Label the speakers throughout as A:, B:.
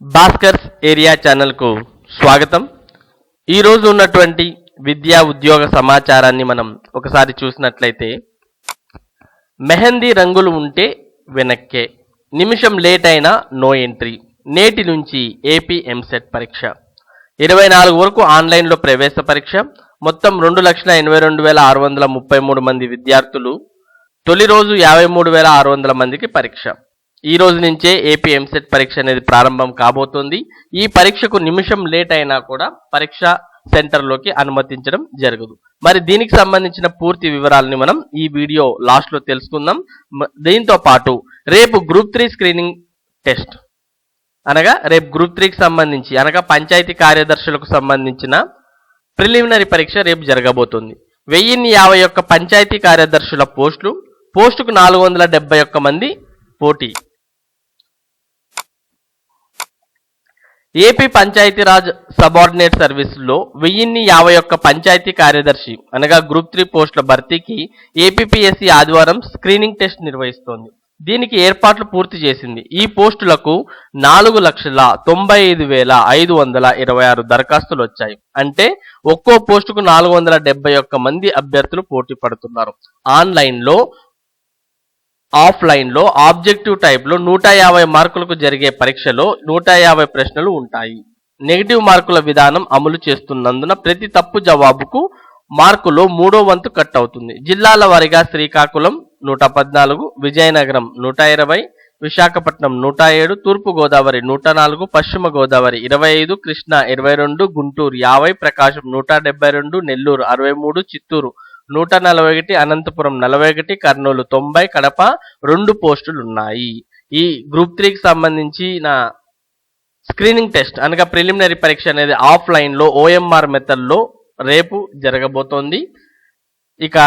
A: Bhaskar's area ఛానల్కు స్వాగతం. ఈరోజు ఉన్నటువంటి విద్యా ఉద్యోగ సమాచారాన్ని మనం ఒకసారి చూసినట్లయితే మెహందీ రంగులు ఉంటే వెనక్కే నిమిషం లేట్ అయినా నో ఎంట్రీ నేటి నుంచి ఏపీ ఎంసెట్ పరీక్ష. ఇరవై నాలుగు వరకు ఆన్లైన్లో ప్రవేశ పరీక్ష మొత్తం రెండు లక్షల ఎనభై రెండు వేల ఆరు వందల ముప్పై మూడు మంది విద్యార్థులు తొలి రోజు యాభై మూడు వేల ఆరు వందల మందికి పరీక్ష. ఈ రోజు నుంచే ఏపీ ఎంసెట్ పరీక్ష అనేది ప్రారంభం కాబోతోంది. ఈ పరీక్షకు నిమిషం లేట్ అయినా కూడా పరీక్ష సెంటర్లోకి అనుమతించడం జరగదు. మరి దీనికి సంబంధించిన పూర్తి వివరాలని మనం ఈ వీడియో లాస్ట్లో తెలుసుకుందాం. దీంతో పాటు రేపు గ్రూప్ త్రీ స్క్రీనింగ్ టెస్ట్ అనగా రేపు గ్రూప్ త్రీకి సంబంధించి అనగా పంచాయతీ కార్యదర్శులకు సంబంధించిన ప్రిలిమినరీ పరీక్ష రేపు జరగబోతుంది. వెయ్యిన్ని యాభై ఒక్క పంచాయతీ కార్యదర్శుల పోస్టులు పోస్టుకు నాలుగు వందల డెబ్బై ఒక్క మంది పోటీ. ఏపీ పంచాయతీరాజ్ సబార్డినేట్ సర్వీసుల్లో వెయ్యిన్ని యాభై ఒక్క పంచాయతీ కార్యదర్శి అనగా గ్రూప్ త్రీ పోస్టుల భర్తీకి ఏపీపీఎస్సీ ఆదివారం స్క్రీనింగ్ టెస్ట్ నిర్వహిస్తోంది. దీనికి ఏర్పాట్లు పూర్తి చేసింది. ఈ పోస్టులకు నాలుగు లక్షల తొంభై ఐదు వేల ఐదు వందల ఇరవై ఆరు దరఖాస్తులు వచ్చాయి. అంటే ఒక్కో పోస్టుకు నాలుగు వందల డెబ్బై ఒక్క మంది అభ్యర్థులు పోటీ పడుతున్నారు. ఆన్లైన్లో ఆఫ్లైన్లో ఆబ్జెక్టివ్ టైప్లో నూట యాభై మార్కులకు జరిగే పరీక్షలో నూట యాభై ప్రశ్నలు ఉంటాయి. నెగిటివ్ మార్కుల విధానం అమలు చేస్తున్నందున ప్రతి తప్పు జవాబుకు మార్కులో మూడో వంతు కట్ అవుతుంది. జిల్లాల వారీగా శ్రీకాకుళం నూట పద్నాలుగు విజయనగరం నూట ఇరవై విశాఖపట్నం నూట ఏడు తూర్పు గోదావరి నూట నాలుగు పశ్చిమ గోదావరి ఇరవై ఐదు కృష్ణా ఇరవై రెండు గుంటూరు యాభై ప్రకాశం నూట డెబ్బై రెండు నెల్లూరు అరవై మూడు చిత్తూరు నూట నలభై ఒకటి అనంతపురం నలభై ఒకటి కర్నూలు తొంభై కడప రెండు పోస్టులు ఉన్నాయి ఈ గ్రూప్ త్రీకి సంబంధించి నా స్క్రీనింగ్ టెస్ట్ అనగా ప్రిలిమినరీ పరీక్ష అనేది ఆఫ్లైన్లో ఓఎంఆర్ మెథడ్లో రేపు జరగబోతోంది. ఇక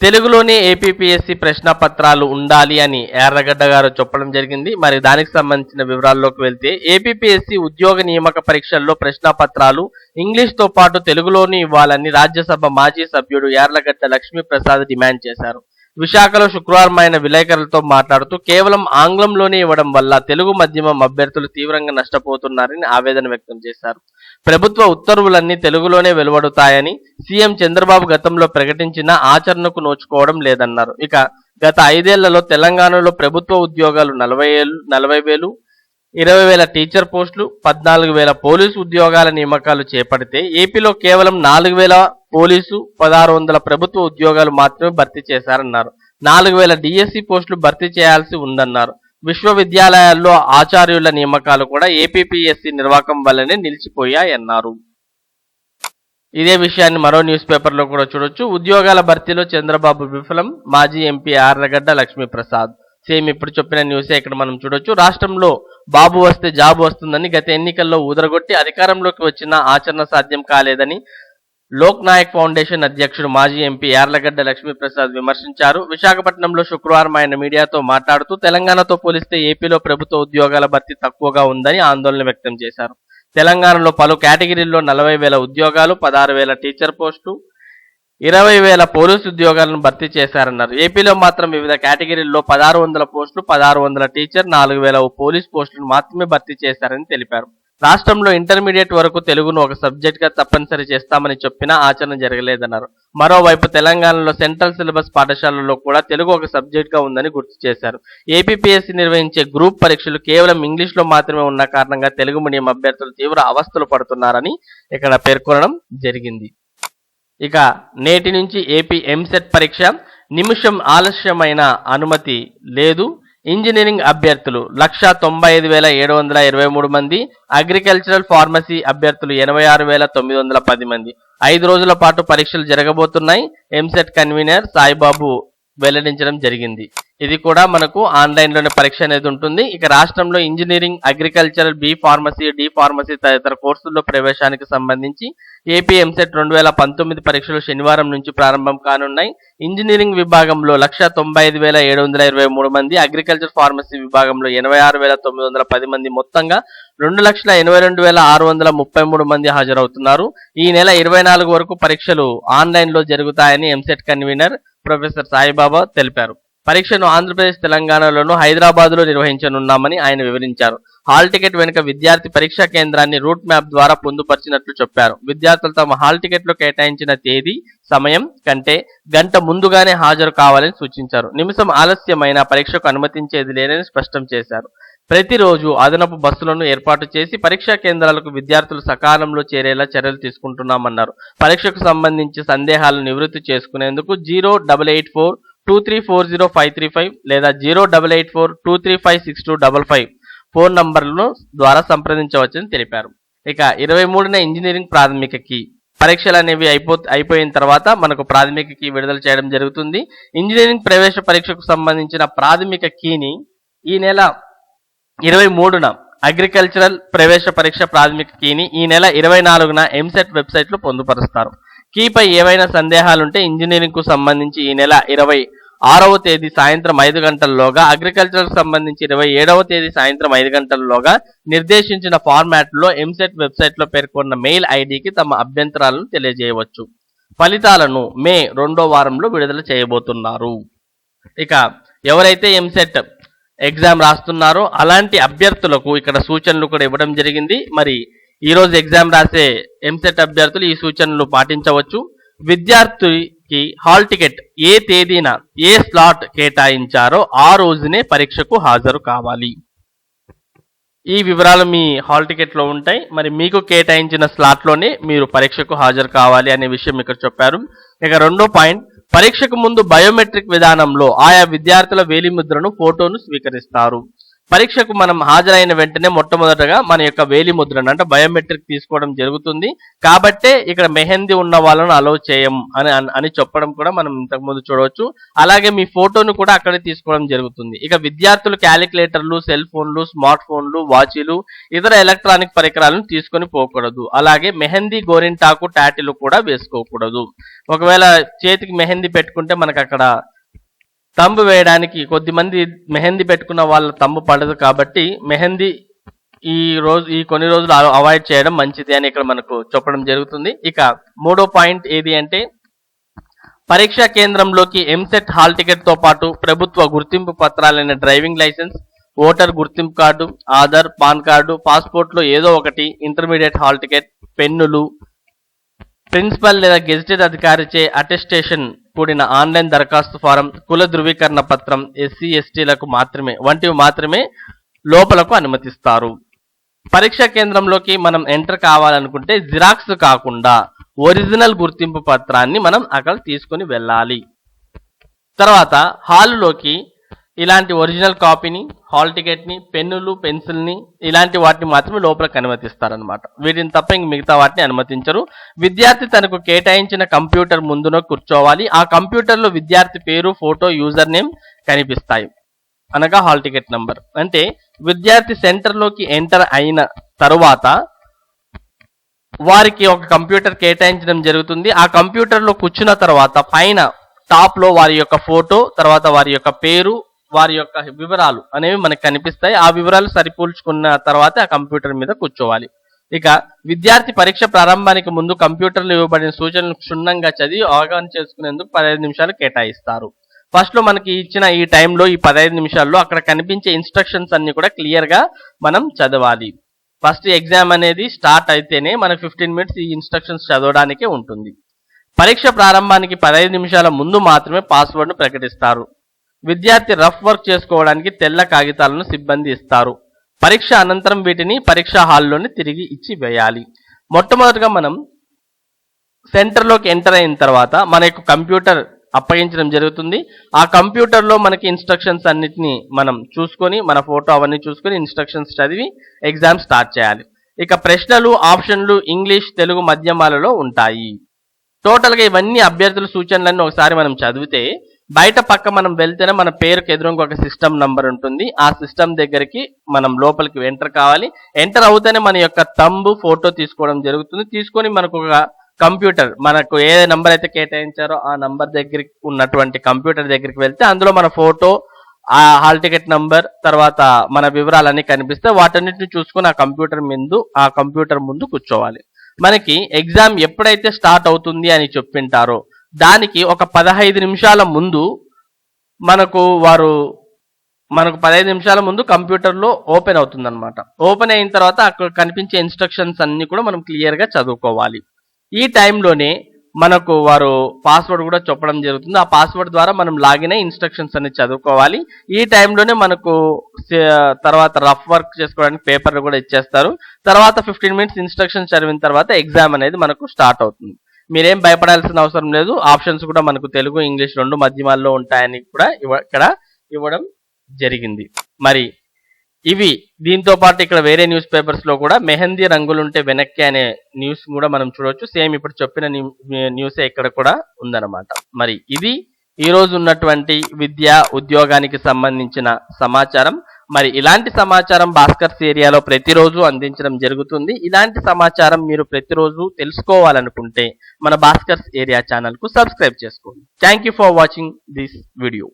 A: తెలుగులోనే ఏపీపీఎస్సీ ప్రశ్న పత్రాలు ఉండాలి అని ఎర్రగడ్డ గారు చెప్పడం జరిగింది. మరి దానికి సంబంధించిన వివరాల్లోకి వెళ్తే ఏపీపీఎస్సీ ఉద్యోగ నియామక పరీక్షల్లో ప్రశ్న పత్రాలు ఇంగ్లీష్తో పాటు తెలుగులోని ఇవ్వాలని రాజ్యసభ మాజీ సభ్యుడు యార్లగడ్డ లక్ష్మీప్రసాద్ డిమాండ్ చేశారు. విశాఖలో శుక్రవారం ఆయన విలేకరులతో మాట్లాడుతూ కేవలం ఆంగ్లంలోనే ఇవ్వడం వల్ల తెలుగు మాధ్యమం అభ్యర్థులు తీవ్రంగా నష్టపోతున్నారని ఆవేదన వ్యక్తం చేశారు. ప్రభుత్వ ఉత్తర్వులన్నీ తెలుగులోనే వెలువడుతాయని సీఎం చంద్రబాబు గతంలో ప్రకటించిన ఆచరణకు నోచుకోవడం లేదన్నారు. ఇక గత ఐదేళ్ళలో తెలంగాణలో ప్రభుత్వ ఉద్యోగాలు నలభై ఏళ్ళు నలభై వేలు ఇరవై వేల టీచర్ పోస్టులు పద్నాలుగు వేల పోలీసు ఉద్యోగాల నియామకాలు చేపడితే ఏపీలో కేవలం నాలుగు వేల పోలీసు పదహారు వందల ప్రభుత్వ ఉద్యోగాలు మాత్రమే భర్తీ చేశారన్నారు. నాలుగు వేల డిఎస్సి పోస్టులు భర్తీ చేయాల్సి ఉందన్నారు. విశ్వవిద్యాలయాల్లో ఆచార్యుల నియామకాలు కూడా ఏపీపీఎస్సీ నిర్వాహకం వల్లనే నిలిచిపోయాయన్నారు. ఇదే విషయాన్ని మరో న్యూస్ పేపర్లో కూడా చూడొచ్చు. ఉద్యోగాల భర్తీలో చంద్రబాబు విఫలం మాజీ ఎంపీ ఆర్లగడ్డ లక్ష్మీప్రసాద్. సేమ్ ఇప్పుడు చెప్పిన న్యూసే ఇక్కడ మనం చూడొచ్చు. రాష్ట్రంలో బాబు వస్తే జాబు వస్తుందని గత ఎన్నికల్లో ఊదరగొట్టి అధికారంలోకి వచ్చిన ఆచరణ సాధ్యం కాలేదని లోక్ నాయక్ ఫౌండేషన్ అధ్యక్షుడు మాజీ ఎంపీ యార్లగడ్డ లక్ష్మీప్రసాద్ విమర్శించారు. విశాఖపట్నంలో శుక్రవారం ఆయన మీడియాతో మాట్లాడుతూ తెలంగాణతో పోలిస్తే ఏపీలో ప్రభుత్వ ఉద్యోగాల భర్తీ తక్కువగా ఉందని ఆందోళన వ్యక్తం చేశారు. తెలంగాణలో పలు కేటగిరీల్లో నలభై వేల ఉద్యోగాలు పదహారు వేల టీచర్ పోస్టు ఇరవై వేల పోలీసు ఉద్యోగాలను భర్తీ చేశారన్నారు. ఏపీలో మాత్రం వివిధ కేటగిరీల్లో పదహారు వందల పోస్టులు పదహారు వందల టీచర్ నాలుగు వేల పోలీస్ పోస్టులను మాత్రమే భర్తీ చేశారని తెలిపారు. రాష్ట్రంలో ఇంటర్మీడియట్ వరకు తెలుగును ఒక సబ్జెక్టుగా తప్పనిసరి చేస్తామని చెప్పినా ఆచరణ జరగలేదన్నారు. మరోవైపు తెలంగాణలో సెంట్రల్ సిలబస్ పాఠశాలల్లో కూడా తెలుగు ఒక సబ్జెక్టుగా ఉందని గుర్తు చేశారు. ఏపీపీఎస్సీ నిర్వహించే గ్రూప్ పరీక్షలు కేవలం ఇంగ్లీష్లో మాత్రమే ఉన్న కారణంగా తెలుగు మీడియం అభ్యర్థులు తీవ్ర అవస్థలు పడుతున్నారని ఇక్కడ పేర్కొనడం జరిగింది. ఇక నేటి నుంచి ఏపీ ఎంసెట్ పరీక్ష నిమిషం ఆలస్యమైన అనుమతి లేదు. ఇంజనీరింగ్ అభ్యర్థులు లక్ష తొంభై ఐదు వేల ఏడు వందల ఇరవై మూడు మంది అగ్రికల్చరల్ ఫార్మసీ అభ్యర్థులు ఎనభై ఆరు వేల తొమ్మిది వందల పది మంది. ఐదు రోజుల పాటు పరీక్షలు జరగబోతున్నాయి. ఎంసెట్ కన్వీనర్ సాయిబాబు వెల్లడించడం జరిగింది. ఇది కూడా మనకు ఆన్లైన్లోనే పరీక్ష అనేది ఉంటుంది. ఇక రాష్ట్రంలో engineering agricultural B pharmacy D pharmacy తదితర కోర్సుల్లో ప్రవేశానికి సంబంధించి ఏపీ ఎంసెట్ రెండు వేల పంతొమ్మిది పరీక్షలు శనివారం నుంచి ప్రారంభం కానున్నాయి. ఇంజనీరింగ్ విభాగంలో లక్ష తొంభై ఐదు వేల ఏడు వందల ఇరవై మూడు మంది అగ్రికల్చర్ ఫార్మసీ విభాగంలో ఎనభై ఆరు వేల తొమ్మిది వందల పది మంది మొత్తంగా రెండు లక్షల ఎనభై రెండు వేల ఆరు వందల ముప్పై మూడు మంది హాజరవుతున్నారు. ఈ నెల ఇరవై నాలుగు వరకు పరీక్షలు ఆన్లైన్లో జరుగుతాయని ఎంసెట్ కన్వీనర్ ప్రొఫెసర్ సాయిబాబా తెలిపారు. పరీక్షను ఆంధ్రప్రదేశ్ తెలంగాణలోను హైదరాబాద్లో నిర్వహించనున్నామని ఆయన వివరించారు. హాల్ టికెట్ వెనుక విద్యార్థి పరీక్షా కేంద్రాన్ని రూట్ మ్యాప్ ద్వారా పొందుపరిచినట్లు చెప్పారు. విద్యార్థులు తమ హాల్ టికెట్లో కేటాయించిన తేదీ సమయం కంటే గంట ముందుగానే హాజరు కావాలని సూచించారు. నిమిషం ఆలస్యమైన పరీక్షకు అనుమతించేది లేదని స్పష్టం చేశారు. ప్రతిరోజు అదనపు బస్సులను ఏర్పాటు చేసి పరీక్షా కేంద్రాలకు విద్యార్థులు సకాలంలో చేరేలా చర్యలు తీసుకుంటున్నామన్నారు. పరీక్షకు సంబంధించి సందేహాలు నివృత్తి చేసుకునేందుకు zero double eight four two three four zero five three five లేదా zero double eight four two three five six two double five phone నంబర్లను ద్వారా సంప్రదించవచ్చని తెలిపారు. ఇక ఇరవై మూడున ఇంజనీరింగ్ ప్రాథమిక కీ. పరీక్షలు అనేవి అయిపో అయిపోయిన తర్వాత మనకు ప్రాథమిక కీ విడుదల చేయడం జరుగుతుంది. ఇంజనీరింగ్ ప్రవేశ పరీక్షకు సంబంధించిన ప్రాథమిక కీని ఈ నెల ఇరవై మూడున అగ్రికల్చరల్ ప్రవేశ పరీక్ష ప్రాథమిక కీని ఈ నెల ఇరవై నాలుగున ఎంసెట్ వెబ్సైట్లో పొందుపరుస్తారు. కీపై ఏవైనా సందేహాలుంటే ఇంజనీరింగ్కు సంబంధించి ఈ నెల ఇరవై ఆరవ తేదీ సాయంత్రం ఐదు గంటల్లోగా అగ్రికల్చర్ సంబంధించి ఇరవై ఏడవ తేదీ సాయంత్రం ఐదు గంటల్లోగా నిర్దేశించిన ఫార్మాట్లో ఎంసెట్ వెబ్సైట్లో పేర్కొన్న మెయిల్ ఐడికి తమ అభ్యంతరాలను తెలియజేయవచ్చు. ఫలితాలను మే రెండో వారంలో విడుదల చేయబోతున్నారు. ఇక ఎవరైతే ఎంసెట్ ఎగ్జామ్ రాస్తున్నారో. అలాంటి అభ్యర్థులకు ఇక్కడ సూచనలు కూడా ఇవ్వడం జరిగింది. మరి ఈ రోజు ఎగ్జామ్ రాసే ఎంసెట్ అభ్యర్థులు ఈ సూచనలు పాటించవచ్చు. విద్యార్థికి హాల్ టికెట్ ఏ తేదీన ఏ స్లాట్ కేటాయించారో ఆ రోజునే పరీక్షకు హాజరు కావాలి. ఈ వివరాలు మీ హాల్ టికెట్లో ఉంటాయి. మరి మీకు కేటాయించిన స్లాట్లోనే మీరు పరీక్షకు హాజరు కావాలి అనే విషయం ఇక్కడ చెప్పారు. ఇక రెండో పాయింట్ పరీక్షకు ముందు బయోమెట్రిక్ విధానంలో ఆయా విద్యార్థుల వేలిముద్రను ఫోటోను స్వీకరిస్తారు. పరీక్షకు మనం హాజరైన వెంటనే మొట్టమొదటగా మన యొక్క వేలి ముద్రను అంటే బయోమెట్రిక్ తీసుకోవడం జరుగుతుంది. కాబట్టే ఇక్కడ మెహందీ ఉన్న వాళ్ళను అలౌ చేయం అని అని- చెప్పడం కూడా మనం ఇంతకుముందు చూడవచ్చు. అలాగే మీ ఫోటోను కూడా అక్కడే తీసుకోవడం జరుగుతుంది. ఇక విద్యార్థులు క్యాలిక్యులేటర్లు సెల్ ఫోన్లు స్మార్ట్ ఫోన్లు వాచీలు ఇతర ఎలక్ట్రానిక్ పరికరాలను తీసుకొని పోకూడదు. అలాగే మెహందీ గోరింటాకు టాటిలు కూడా వేసుకోకూడదు. ఒకవేళ చేతికి మెహందీ పెట్టుకుంటే మనకు అక్కడ తంబు వేయడానికి కొద్దిమంది మెహందీ పెట్టుకున్న వాళ్ళ తంబు పడదు కాబట్టి మెహందీ ఈ రోజు ఈ కొన్ని రోజులు అవాయిడ్ చేయడం మంచిది అని ఇక్కడ మనకు చెప్పడం జరుగుతుంది. ఇక మూడో పాయింట్ ఏది అంటే పరీక్షా కేంద్రంలోకి ఎంసెట్ హాల్ టికెట్తో పాటు ప్రభుత్వ గుర్తింపు పత్రాలైన డ్రైవింగ్ లైసెన్స్ ఓటర్ గుర్తింపు కార్డు ఆధార్ పాన్ కార్డు పాస్పోర్ట్లో ఏదో ఒకటి ఇంటర్మీడియట్ హాల్ టికెట్ పెన్నులు ప్రిన్సిపల్ లేదా గెజిటెడ్ అధికారిచే అటెస్టేషన్ కూడిన ఆన్లైన్ దరఖాస్తు ఫారం కుల ధృవీకరణ పత్రం ఎస్సీ ఎస్టీలకు మాత్రమే వంటివి మాత్రమే లోపలకు అనుమతిస్తారు. పరీక్షా కేంద్రంలోకి మనం ఎంటర్ కావాలనుకుంటే జిరాక్స్ కాకుండా ఒరిజినల్ గుర్తింపు పత్రాన్ని మనం అక్కడ తీసుకొని వెళ్ళాలి. తర్వాత హాలులోకి ఇలాంటి ఒరిజినల్ కాపీని హాల్ టికెట్ని పెన్నులు పెన్సిల్ని ఇలాంటి వాటిని మాత్రమే లోపలికి అనుమతిస్తారనమాట వీటిని తప్ప ఇంక మిగతా వాటిని అనుమతించరు. విద్యార్థి తనకు కేటాయించిన కంప్యూటర్ ముందున కూర్చోవాలి. ఆ కంప్యూటర్లో విద్యార్థి పేరు ఫోటో యూజర్ నేమ్ కనిపిస్తాయి. అనగా హాల్ టికెట్ నంబర్. అంటే విద్యార్థి సెంటర్లోకి ఎంటర్ అయిన తరువాత వారికి ఒక కంప్యూటర్ కేటాయించడం జరుగుతుంది. ఆ కంప్యూటర్లో కూర్చున్న తర్వాత పైన టాప్లో వారి యొక్క ఫోటో తర్వాత వారి యొక్క పేరు వారి యొక్క వివరాలు అనేవి మనకు కనిపిస్తాయి. ఆ వివరాలు సరిపోల్చుకున్న తర్వాత ఆ కంప్యూటర్ మీద కూర్చోవాలి. ఇక విద్యార్థి పరీక్ష ప్రారంభానికి ముందు కంప్యూటర్లో ఇవ్వబడిన సూచనలు క్షుణ్ణంగా చదివి అవగాహన చేసుకునేందుకు పదహైదు నిమిషాలు కేటాయిస్తారు. ఫస్ట్లో మనకి ఇచ్చిన ఈ టైంలో ఈ పదహైదు నిమిషాల్లో అక్కడ కనిపించే ఇన్స్ట్రక్షన్స్ అన్ని కూడా క్లియర్గా మనం చదవాలి. ఫస్ట్ ఎగ్జామ్ అనేది స్టార్ట్ అయితేనే మనకు ఫిఫ్టీన్ మినిట్స్ ఈ ఇన్స్ట్రక్షన్స్ చదవడానికే ఉంటుంది. పరీక్ష ప్రారంభానికి పదహైదు నిమిషాల ముందు మాత్రమే పాస్వర్డ్ను ప్రకటిస్తారు. విద్యార్థి రఫ్ వర్క్ చేసుకోవడానికి తెల్ల కాగితాలను సిబ్బంది ఇస్తారు. పరీక్ష అనంతరం వీటిని పరీక్షా హాల్లోనే తిరిగి ఇచ్చి వేయాలి. మొట్టమొదటిగా మనం సెంటర్లోకి ఎంటర్ అయిన తర్వాత మన యొక్క కంప్యూటర్ అప్పగించడం జరుగుతుంది. ఆ కంప్యూటర్లో మనకి ఇన్స్ట్రక్షన్స్ అన్నిటిని మనం చూసుకొని మన ఫోటో అవన్నీ చూసుకొని ఇన్స్ట్రక్షన్స్ చదివి ఎగ్జామ్ స్టార్ట్ చేయాలి. ఇక ప్రశ్నలు ఆప్షన్లు ఇంగ్లీష్ తెలుగు మాధ్యమాలలో ఉంటాయి. టోటల్గా ఇవన్నీ అభ్యర్థుల సూచనలన్నీ ఒకసారి మనం చదివితే బయట పక్క మనం వెళ్తేనే మన పేరుకి ఎదురుగా ఒక సిస్టమ్ నంబర్ ఉంటుంది. ఆ సిస్టమ్ దగ్గరికి మనం లోపలికి ఎంటర్ కావాలి. ఎంటర్ అవుతేనే మన యొక్క తంబు ఫోటో తీసుకోవడం జరుగుతుంది. తీసుకొని మనకు ఒక కంప్యూటర్ మనకు ఏ నంబర్ అయితే కేటాయించారో ఆ నంబర్ దగ్గరికి ఉన్నటువంటి కంప్యూటర్ దగ్గరికి వెళ్తే అందులో మన ఫోటో ఆ హాల్ టికెట్ నంబర్ తర్వాత మన వివరాలన్నీ కనిపిస్తే వాటన్నిటిని చూసుకుని ఆ కంప్యూటర్ ముందు ఆ కంప్యూటర్ ముందు కూర్చోవాలి. మనకి ఎగ్జామ్ ఎప్పుడైతే స్టార్ట్ అవుతుంది అని చెప్పింటారో దానికి ఒక పదహైదు నిమిషాల ముందు మనకు వారు మనకు పదహైదు నిమిషాల ముందు కంప్యూటర్లో ఓపెన్ అవుతుందన్నమాట. ఓపెన్ అయిన తర్వాత అక్కడ కనిపించే ఇన్స్ట్రక్షన్స్ అన్ని కూడా మనం క్లియర్గా చదువుకోవాలి. ఈ టైంలోనే మనకు వారు పాస్వర్డ్ కూడా చెప్పడం జరుగుతుంది. ఆ పాస్వర్డ్ ద్వారా మనం లాగిన్ అయ్యి ఇన్స్ట్రక్షన్స్ అన్ని చదువుకోవాలి. ఈ టైంలోనే మనకు తర్వాత రఫ్ వర్క్ చేసుకోవడానికి పేపర్లు కూడా ఇచ్చేస్తారు. తర్వాత ఫిఫ్టీన్ మినిట్స్ ఇన్స్ట్రక్షన్స్ చదివిన తర్వాత ఎగ్జామ్ అనేది మనకు స్టార్ట్ అవుతుంది. మీరేం భయపడాల్సిన అవసరం లేదు. ఆప్షన్స్ కూడా మనకు తెలుగు ఇంగ్లీష్ రెండు మాధ్యమాల్లో ఉంటాయని కూడా ఇక్కడ ఇవ్వడం జరిగింది. మరి ఇవి దీంతో పాటు ఇక్కడ వేరే న్యూస్ పేపర్స్లో కూడా మెహందీ రంగులుంటే వెనక్కి అనే న్యూస్ కూడా మనం చూడవచ్చు సేమ్ ఇప్పుడు చెప్పిన న్యూసే ఇక్కడ కూడా ఉందన్నమాట. మరి ఇది ఈ రోజు ఉన్నటువంటి విద్య ఉద్యోగానికి సంబంధించిన సమాచారం. మరి ఇలాంటి సమాచారం భాస్కర్స్ ఏరియాలో ప్రతిరోజు అందించడం జరుగుతుంది. ఇలాంటి సమాచారం మీరు ప్రతిరోజు తెలుసుకోవాలనుకుంటే మన భాస్కర్స్ ఏరియా ఛానల్కు సబ్స్క్రైబ్ చేసుకోండి. Thank you for watching this video